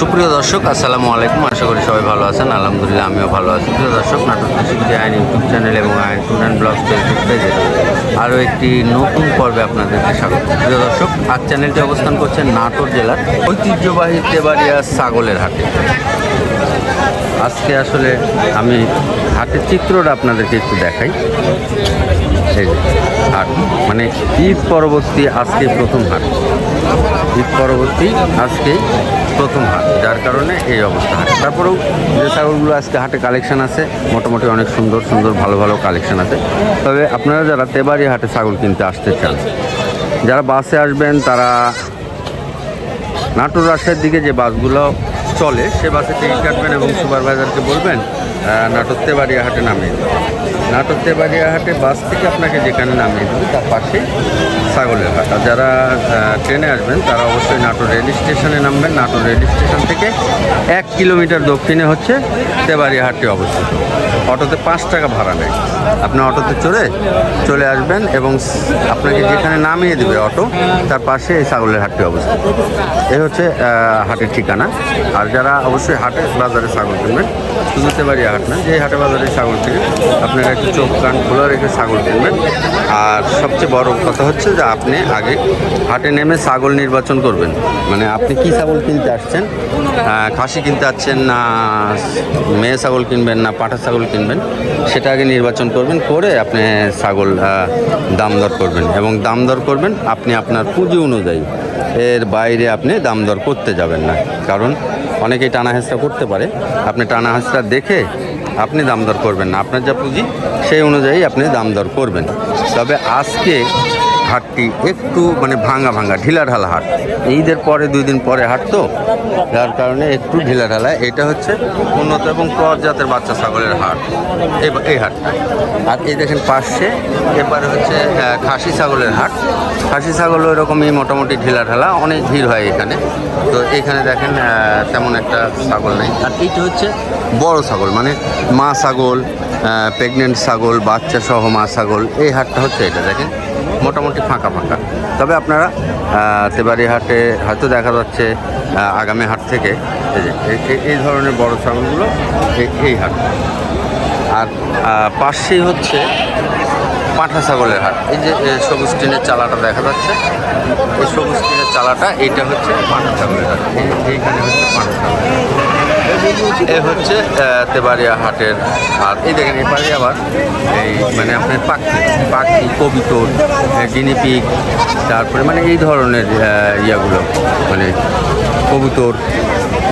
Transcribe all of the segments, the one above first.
সুপ্রিয় দর্শক, আসসালামু আলাইকুম। আশা করি সবাই ভালো আছেন। আলহামদুলিল্লাহ, আমিও ভালো আছি। প্রিয় দর্শক, নাটক কৃষিবিধি আইন ইউটিউব চ্যানেল এবং আইন অ্যান্ড ব্লগ ফেসবুক পেজে আরও একটি নতুন পর্বে আপনাদেরকে স্বাগত। প্রিয় দর্শক, আজ চ্যানেলটি অবস্থান করছে নাটোর জেলার ঐতিহ্যবাহী তেবাড়িয়া ছাগলের হাটে। আজকে আসলে আমি হাটের চিত্রটা আপনাদেরকে একটু দেখাই। হাট মানে ঈদ পরবর্তী আজকে প্রথম হাট। ঈদ পরবর্তী আজকে প্রথম হাট, যার কারণে এই অবস্থা হাট। তারপরেও যে ছাগলগুলো আজকে হাটে কালেকশন আছে, মোটামুটি অনেক সুন্দর সুন্দর ভালো ভালো কালেকশন আছে। তবে আপনারা যারা তেবারি হাটে ছাগল কিনতে আসতে চান, যারা বাসে আসবেন, তারা নাটোর রাজশাহীর দিকে যে বাসগুলো চলে, সে বাসে টিকিট কাটবেন এবং সুপারভাইজারকে বলবেন নাটোর তেবাড়িয়া হাটে নামিয়ে দেবে নাটোর তেবাড়িয়া হাটে বাস থেকে আপনাকে যেখানে নামিয়ে দেবে তার পাশেই ছাগলের হাট। আর যারা ট্রেনে আসবেন, তারা অবশ্যই নাটোর রেল স্টেশনে নামবেন। নাটোর রেল স্টেশন থেকে এক কিলোমিটার দক্ষিণে হচ্ছে তেবাড়িয়া হাটটি অবস্থিত। অটোতে পাঁচ টাকা ভাড়া নেয়। আপনি অটোতে চড়ে চলে আসবেন এবং আপনাকে যেখানে নামিয়ে দেবে অটো, তার পাশে এই ছাগলের হাটটি অবস্থিত। এই হচ্ছে হাটের ঠিকানা। আর যারা অবশ্যই হাটে বাজারে ছাগল কিনবেন, শুধু তেবাড়িয়া হাট না, যে হাটে বাজারে ছাগল কিনে, আপনারা একটু চোখ কান খোলা রেখে ছাগল কিনবেন। আর সবচেয়ে বড় কথা হচ্ছে যে আপনি আগে হাটে নেমে ছাগল নির্বাচন করবেন। মানে আপনি কি ছাগল কিনতে আসছেন? খাসি কিনতে আসছেন না মেয়ে ছাগল কিনবেন না পাঠা ছাগল কিনবেন, সেটা আগে নির্বাচন করবেন, করে আপনি ছাগল দাম দর করবেন। এবং দাম দর করবেন আপনি আপনার পুঁজি অনুযায়ী। এর বাইরে আপনি দাম দর করতে যাবেন না। কারণ অনেকেই টানা হেঁচড়া করতে পারে। আপনি টানা হেঁচড়া দেখে আপনি দাম দর করবেন না। আপনার যা পুঁজি সেই অনুযায়ী আপনি দাম দর করবেন। তবে আজকে হাটটি একটু মানে ভাঙা ভাঙা, ঢিলা ঢালা হাট। ঈদের পরে দুই দিন পরে হাট তো, যার কারণে একটু ঢিলা ঢালা। এটা হচ্ছে উন্নত এবং ক্রস জাতের বাচ্চা ছাগলের হাট। এই হাটটা। আর এই দেখেন পাশে, এবারে হচ্ছে খাসি ছাগলের হাট। খাসি ছাগল ওইরকমই মোটামুটি ঢিলা ঢালা, অনেক ভিড় হয় এখানে। তো এখানে দেখেন তেমন একটা ছাগল নেই। আর এইটা হচ্ছে বড় ছাগল মানে মা ছাগল প্রেগনেন্ট ছাগল, বাচ্চা সহ মা ছাগল। এই হাটটা হচ্ছে এটা, দেখেন। মোটামুটি ফাঁকা ফাঁকা। তবে আপনারা তেবারি হাটে হয়তো দেখা যাচ্ছে আগামী হাট থেকে, এই ধরনের বড় ছাগলগুলো এই- হাট। আর পাশেই হচ্ছে পাঁঠা ছাগলের হাট। এই যে সবুজ টিনের চালাটা দেখা যাচ্ছে। এই সবুজ টিনের চালাটা, এইটা হচ্ছে পাঁঠা ছাগলের হাট। এইখানে হচ্ছে পাঁঠা ছাগলের এ হচ্ছে তেবাড়িয়া হাটের হাট। এই দেখেন এপারে আবার এই মানে আপনার পাখি পাখি, কবিতর গিনিপিক তারপরে মানে এই ধরনের ইয়াগুলো মানে কবুতর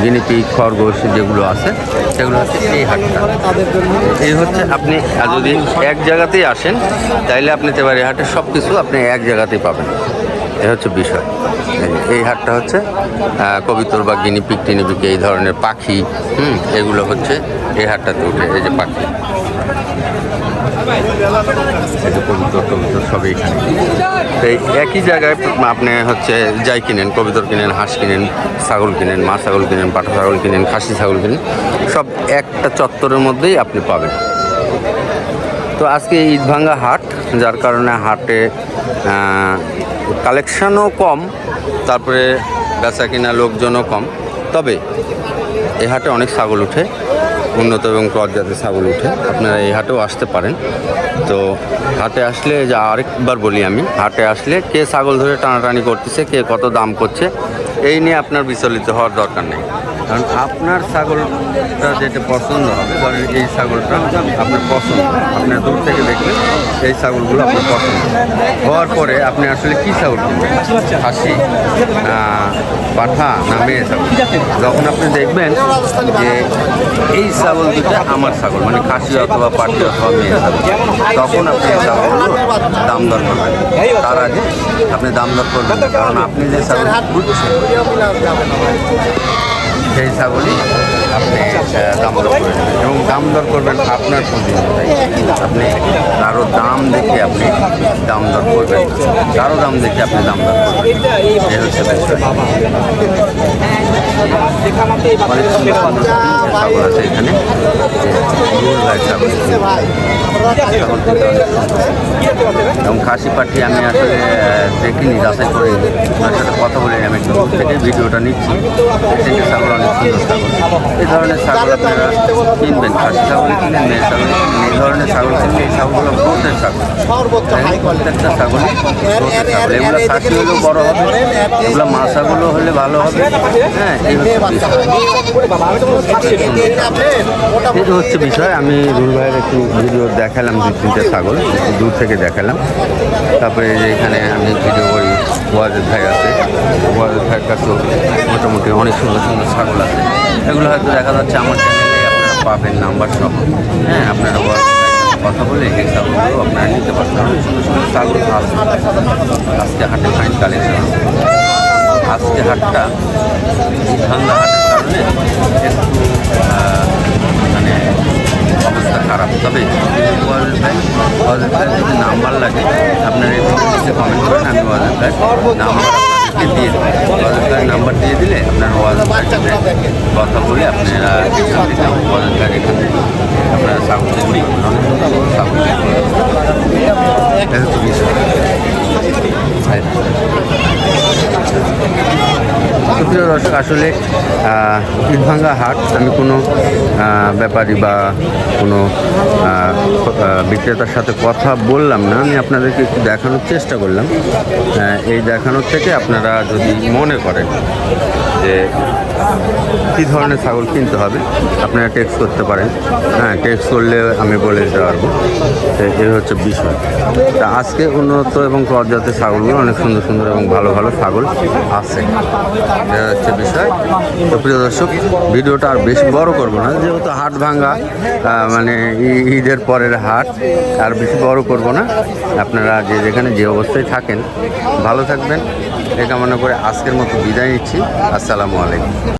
গিনিপিক, খরগোশ যেগুলো আছে, সেগুলো হচ্ছে এই হাটটা। এই হচ্ছে আপনি যদি এক জায়গাতেই আসেন, তাইলে আপনি তেবারি হাটে সব কিছু আপনি এক জায়গাতেই পাবেন। এ হচ্ছে বিষয়। এই- হাটটা হচ্ছে কবিতর বা গিনিপিক, টিনিপিক এই ধরনের পাখি, হুম, এগুলো হচ্ছে এই হাটটাতে উঠে, এই যে পাখি। কবিতর কবিতর সব এইখানে তো এই একই জায়গায় আপনি হচ্ছে যাই কিনেন, কবিতর কিনেন, হাঁস কিনেন, ছাগল কিনেন মা ছাগল কিনেন, পাঠা ছাগল কিনেন, খাসি ছাগল কিনেন, সব একটা চত্বরের মধ্যেই আপনি পাবেন। তো আজকে ঈদভাঙ্গা হাট, যার কারণে হাটে কালেকশানও কম, তারপরে বেচা কিনা লোকজনও কম। তবে এই হাটে অনেক ছাগল উঠে, উন্নত এবং ক্রস জাতের ছাগল উঠে। আপনারা এই হাটেও আসতে পারেন। তো হাটে আসলে যা আরেকবার বলি আমি, হাটে আসলে কে ছাগল ধরে টানাটানি করতেছে, কে কত দাম করছে, এই নিয়ে আপনার বিচলিত হওয়ার দরকার নেই। কারণ আপনার ছাগলটা যেটা পছন্দ হবে, ধরেন এই ছাগলটা আপনার পছন্দ আপনার দূর থেকে দেখবেন এই ছাগলগুলো আপনার পছন্দ। হওয়ার পরে আপনি আসলে কী ছাগল খাসি পাঠা না মেয়ে ছাগল? যখন আপনি দেখবেন যে এই ছাগল দুটা আমার ছাগল মানে খাসি অথবা পাঠি অথবা মেয়ে ছাগল। তখন আপনি এই ছাগলগুলো দাম দর করবেন। তার আগে আপনি দাম দর করবেন, কারণ আপনি যে ছাগল বুঝছেন সেই ছাগলই আপনি দাম দর করবেন এবং দাম দর করবেন আপনার পুঁজি আপনি কারও দাম দেখে আপনি দাম দর করবেন কারও দাম দেখে আপনি দাম দর করবেন এই হচ্ছে বিষয়। অনেক সুন্দর সুন্দর ছাগল আছে এখানে। ছাগল ছাগল। এবং খাসি পাঠি আমি আসলে দেখিনি যাচাই করে আপনার সাথে কথা বলে আমি একটু থেকে ভিডিওটা নিচ্ছি। থেকে ছাগল অনেক সুন্দর ছাগল। এই ধরনের ছাগল আপনারা কিনবেন খাসি ছাগল কিনবেন মেয়ে ছাগল এই ধরনের ছাগল কিনলে এই ছাগলগুলো গ্রোথের ছাগল। প্রত্যেকটা গ্রোথের ছাগল। এগুলো খাসি হলেও বড় হবে এগুলো মাছাগুলো হলে ভালো হবে। হ্যাঁ এই হচ্ছে বিষয় আমি রুল ভাইয়ের একটু ভিডিও দেখালাম, দুই তিনটে ছাগল, একটু দূর থেকে দেখালাম। তারপরে এখানে আমি ভিডিও করি, ওয়াজেদ ভাই আছে। ওয়াজেদ ভাইয়ের কাছেও মোটামুটি অনেক সুন্দর সুন্দর ছাগল আছে। এগুলো হয়তো দেখা যাচ্ছে আমার চ্যানেলে আপনারা পাবেন নাম্বার সহ। হ্যাঁ আপনারা কথা বলে এই ছাগলগুলো আপনারা নিতে পারবেন। অনেক সুন্দর সুন্দর ছাগল আছে। আজকে হাটে ফাইন কালেকশন আজকে হাটটা ঠান্ডা হাটের কারণে একটু মানে অবস্থা খারাপ। তবে ওয়াজেদ ভাই ভাই, যদি নাম্বার লাগে, আপনারা এই কমেন্ট করেন, আমি ওয়াজেদ ভাই নাম্বার দিয়ে দেবো। ওয়াজেদ ভাই নাম্বার দিয়ে দিলে আপনারা ওয়াজেদ ভাইয়ের কথা বলে আপনারা ওয়াজেদ ভাই এখান আপনারা কিনতে পারবেন। অনেক সুন্দর সুন্দর ছাগল এটা হচ্ছে বিষয় ভাই সুপ্রিয় দর্শক আসলে ইটভাঙ্গা হাট আমি কোনো ব্যাপারী বা কোনো বিক্রেতার সাথে কথা বললাম না, আমি আপনাদেরকে একটু দেখানোর চেষ্টা করলাম। এই দেখানোর থেকে আপনারা যদি মনে করেন যে কী ধরনের ছাগল কিনতে হবে, আপনারা টেক্সট করতে পারেন। হ্যাঁ টেক্সট করলে আমি বলে দিতে পারব। এই হচ্ছে বিষয়। তা আজকে উন্নত এবং ক্রস ছাগলগুলো, অনেক সুন্দর সুন্দর এবং ভালো ভালো ছাগল আছে। এটা হচ্ছে বিষয়। তো প্রিয় দর্শক, ভিডিওটা আর বেশি বড় করব না, যেহেতু হাট ভাঙ্গা মানে ঈদের পরের হাট, আর বেশি বড় করব না। আপনারা যে যেখানে যে অবস্থায় থাকেন, ভালো থাকবেন। এটা মনে করে আজকের মতো বিদায় নিচ্ছি। আসসালামু আলাইকুম।